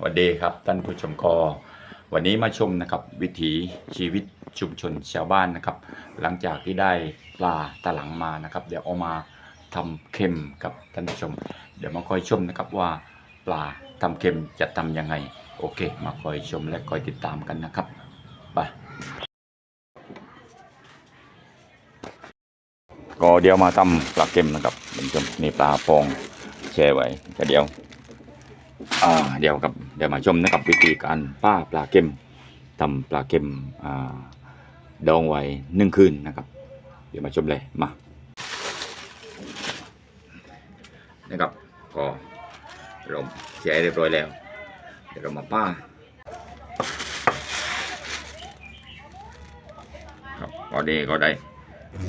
สวัสดีครับท่านผู้ชมก็วันนี้มาชมนะครับวิถีชีวิตชุมชนชาวบ้านนะครับ หลังจากที่ได้ปลาตะหลังมานะครับ เดี๋ยวเอามาทำเค็มกับท่านผู้ชม เดี๋ยวมาคอยชมนะครับว่าปลาทำเค็มจะทำยังไง โอเค มาคอยชมและคอยติดตามกันนะครับไปก็เดี๋ยวมาทำปลาเค็มนะครับท่านผู้ชมนี่ปลาฟองแช่ไว้ก็เดี๋ยว อ่าเดี๋ยวกับเดี๋ยวมาชมนะครับวิธีการป้าปลาเค็มทำปลาเค็มอ่าดองไว้หนึ่งคืนนะครับ เดี๋ยวมาชมเลยมานะครับก็เราแช่เรียบร้อยแล้ว เดี๋ยวเรามาป้าครับก็ดีก็ได้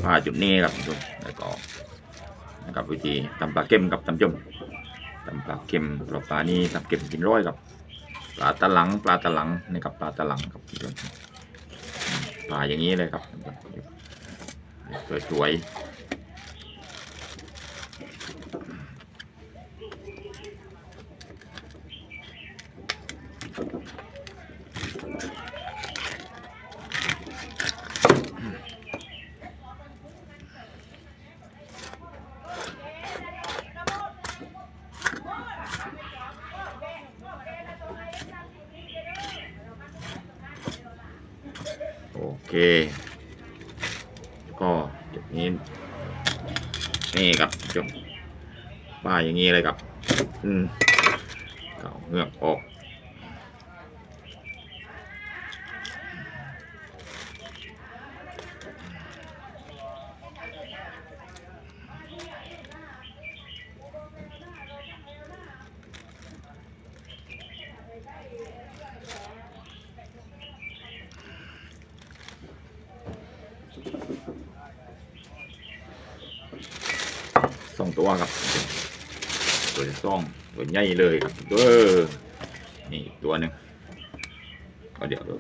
ป้าจุดนี้ครับท่านแล้วก็นะครับวิธีทำปลาเค็มกับท่านผู้ชม ตำปลาเค็มปลาปลานี่ตำเค็มกินร้อยกับปลาตะหลังปลาตะหลังนี่กับปลาตะหลังครับปลาอย่างนี้เลยครับสวยๆ เค ก็จุดนี้ นี่ครับจบปลาอย่างนี้เลยครับ อืมเก่าเงือกออก สองตัวครับตัวที่สองตัวใหญ่เลยครับเออนี่ตัวหนึ่งก็เดี๋ยวดู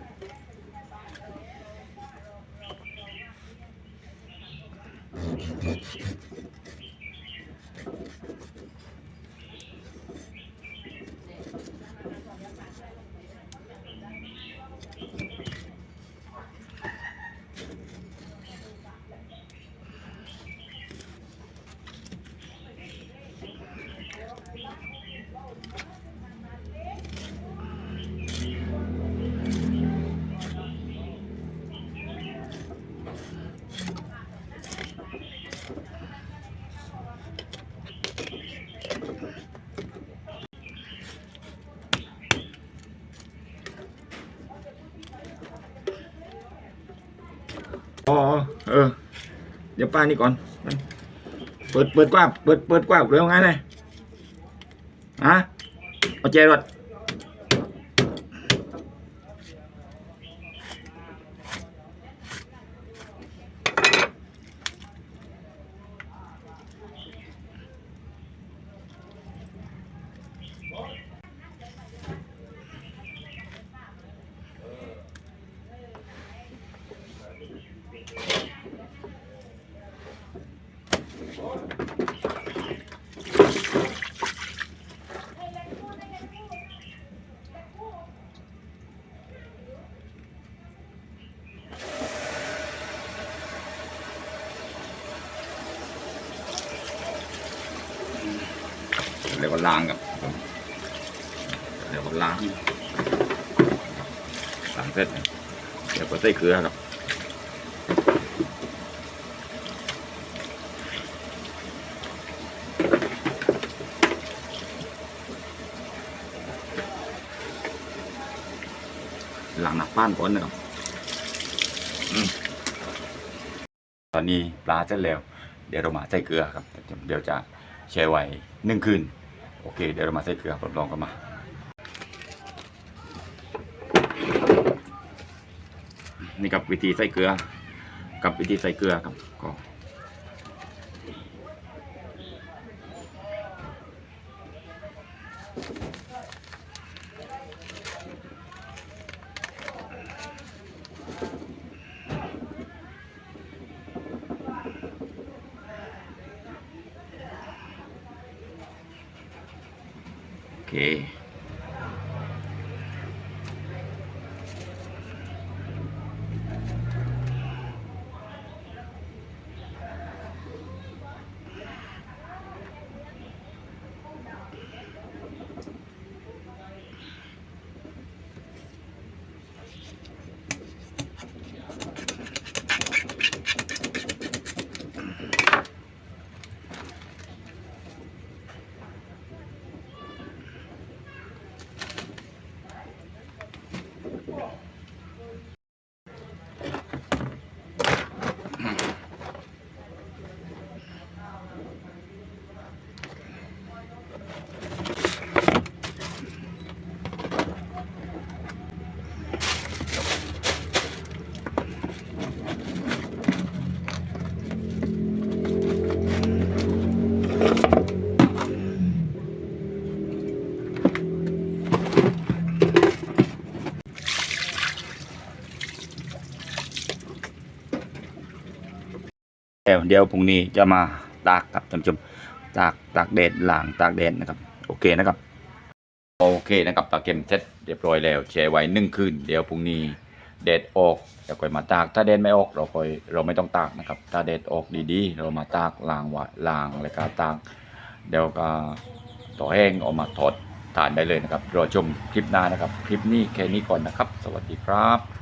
อ๋อเออ เดี๋ยวป้านี่ก่อน เปิดเปิดกว้างเปิดเปิดกว้างเร็วไงเลยฮะเอาใจรถ เรียกว่าล้างครับเรียกว่าล้างล้างเสร็จเดี๋ยวก็ใส่เกลือครับหลังหนักป้านก่อนนะครับตอนนี้ปลาเสร็จแล้ว เดี๋ยวเรามาใส่เกลือครับ เดี๋ยวจะแช่ไว้หนึ่งคืน โอเค เดี๋ยวเรามาใส่เกลือรับรองกันมานี่กับวิธีใส่เกลือ กับวิธีใส่เกลือครับก็ โเดี๋ยวพรุ่งนี้จะมาตากครับท่านผู้ชมตากตากแดดหล้างตากแดดนะครับ โอเคนะครับ โอเคนะครับปลาเค็มเสร็จเรียบร้อยแล้วแช่ไว้หนึ่งคืนเดี๋ยวพรุ่งนี้แดดออกเดี๋ยวค่อยมาตาก ถ้าแดดไม่ออกเราค่อยเราไม่ต้องตากนะครับ ถ้าแดดออกดีๆ เรามาตากล้างไว้ล้างแล้วก็ตากเดี๋ยวก็ต่อแห้งออกมาถอดทานได้เลยนะครับรอชมคลิปหน้านะครับ คลิปนี้แค่นี้ก่อนนะครับ สวัสดีครับ